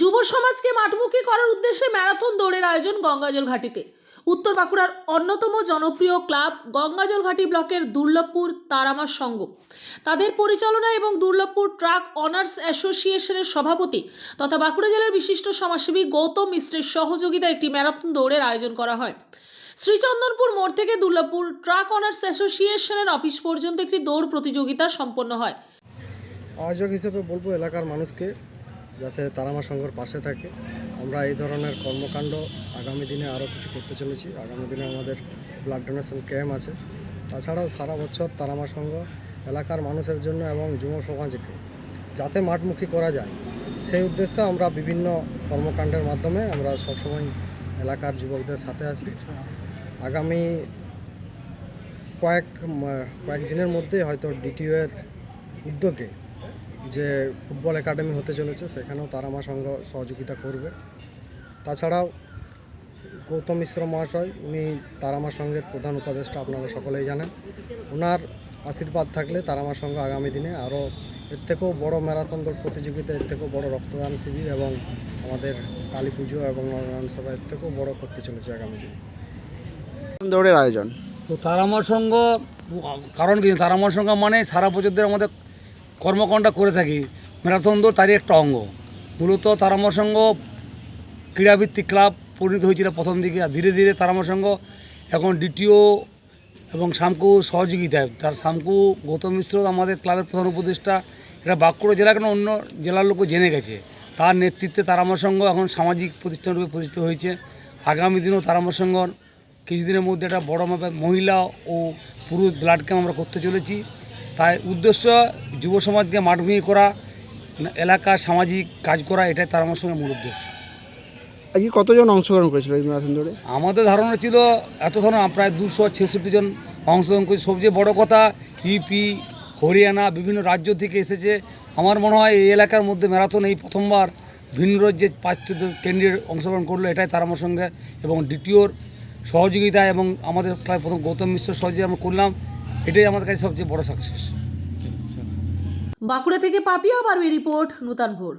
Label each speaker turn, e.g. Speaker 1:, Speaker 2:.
Speaker 1: যুব সমাজকে মাঠমুখী করার উদ্দেশ্যে ম্যারাথন দৌড়ের আয়োজন গঙ্গাজল ঘাটিতে। উত্তর বাঁকুড়ার অন্যতম জনপ্রিয় ক্লাব গঙ্গাজল ঘাটি ব্লকের দুর্লভপুর তারামার সংঘ তাদের পরিচালনা এবং দুর্লভপুর ট্রাক অনার্স অ্যাসোসিয়েশনের সভাপতি তথা বাঁকুড়া জেলার বিশিষ্ট সমাজসেবী গৌতম মিশ্রের সহযোগিতায় একটি ম্যারাথন দৌড়ের আয়োজন করা হয়। শ্রীচন্দনপুর মোড় থেকে দুর্লভপুর ট্রাক অনার্স অ্যাসোসিয়েশনের অফিস পর্যন্ত একটি দৌড় প্রতিযোগিতা সম্পন্ন হয়।
Speaker 2: আয়োজক হিসেবে বলব এলাকার মানুষকে যাতে তারামা সংঘর পাশে থাকে। আমরা এই ধরনের কর্মকাণ্ড আগামী দিনে আরও কিছু করতে চলেছি। আগামী দিনে আমাদের ব্লাড ডোনেশন ক্যাম্প আছে। তাছাড়াও সারা বছর তারামা সংঘ এলাকার মানুষের জন্য এবং যুব সমাজকে যাতে মাঠমুখী করা যায়, সেই উদ্দেশ্যে আমরা বিভিন্ন কর্মকাণ্ডের মাধ্যমে আমরা সবসময় এলাকার যুবকদের সাথে আছি। আগামী কয়েক ম- কয়েকদিনের মধ্যে হয়তো ডিটিও এর উদ্যোগে যে ফুটবল একাডেমি হতে চলেছে সেখানেও তারামা সংঘ সহযোগিতা করবে। তাছাড়াও গৌতম মিশ্র মহাশয় উনি তারামার সংঘের প্রধান উপদেষ্টা আপনারা সকলেই জানেন। ওনার আশীর্বাদ থাকলে তারামা সংঘ আগামী দিনে আরও এর থেকেও বড় ম্যারাথন দৌড় প্রতিযোগিতা এর থেকেও বড় রক্তদান শিবির এবং আমাদের কালী পুজো এবং নরনারায়ণ সভা এর থেকেও বড় করতে চলেছে আগামী দিনে।
Speaker 3: দৌড়ের আয়োজন?
Speaker 4: তো তারামার সঙ্গ কারণ কি? তারামার সঙ্গ মানে সারা বছর ধরে আমাদের কর্মকাণ্ড করে থাকি। ম্যারাথন দৌড় তারই একটা অঙ্গ। মূলত তারামার সঙ্গ ক্রীড়াভিত্তিক ক্লাব পরিণত হয়েছিল প্রথম দিকে আর ধীরে ধীরে তারামার এখন ডিটিও এবং শামকু সহযোগিতায়। তার শামকু গৌতম মিশ্র আমাদের ক্লাবের প্রধান উপদেষ্টা এটা বাঁকুড়া জেলা কেন অন্য জেলার লোকও জেনে গেছে। তার নেতৃত্বে তারামার এখন সামাজিক প্রতিষ্ঠান রূপে প্রতিষ্ঠিত হয়েছে। আগামী দিনেও তারামার কিছুদিনের মধ্যে একটা বড় মাপের মহিলা ও পুরুষ ব্লাড ক্যাম্প আমরা করতে চলেছি। তাই উদ্দেশ্য যুব সমাজকে মাঠভূমি করা এলাকা সামাজিক কাজ করা এটাই তার আমার সঙ্গে মূল উদ্দেশ্য।
Speaker 3: আজকে কতজন অংশগ্রহণ করেছিল এই ম্যারাথন দৌড়ে?
Speaker 4: আমাদের ধারণা ছিল এত ধরনের প্রায় দুশো ছেষট্টি জন অংশগ্রহণ করেছে। সবচেয়ে বড় কথা ইউপি হরিয়ানা বিভিন্ন রাজ্য থেকে এসেছে। আমার মনে হয় এই এলাকার মধ্যে ম্যারাথন এই প্রথমবার ভিন্ন রাজ্যে পাঁচ ক্যান্ডিডেট অংশগ্রহণ করল এটাই তার আমার সঙ্গে এবং দ্বিতীয়র সহযোগিতা এবং আমাদের প্রথম গৌতম মিশ্র সহযোগিতা আমরা করলাম। এটাই আমার কাছে সবচেয়ে বড় সাকসেস
Speaker 1: বাঁকুড়া থেকে পাপিয়া বারুই রিপোর্ট নূতন ভোর।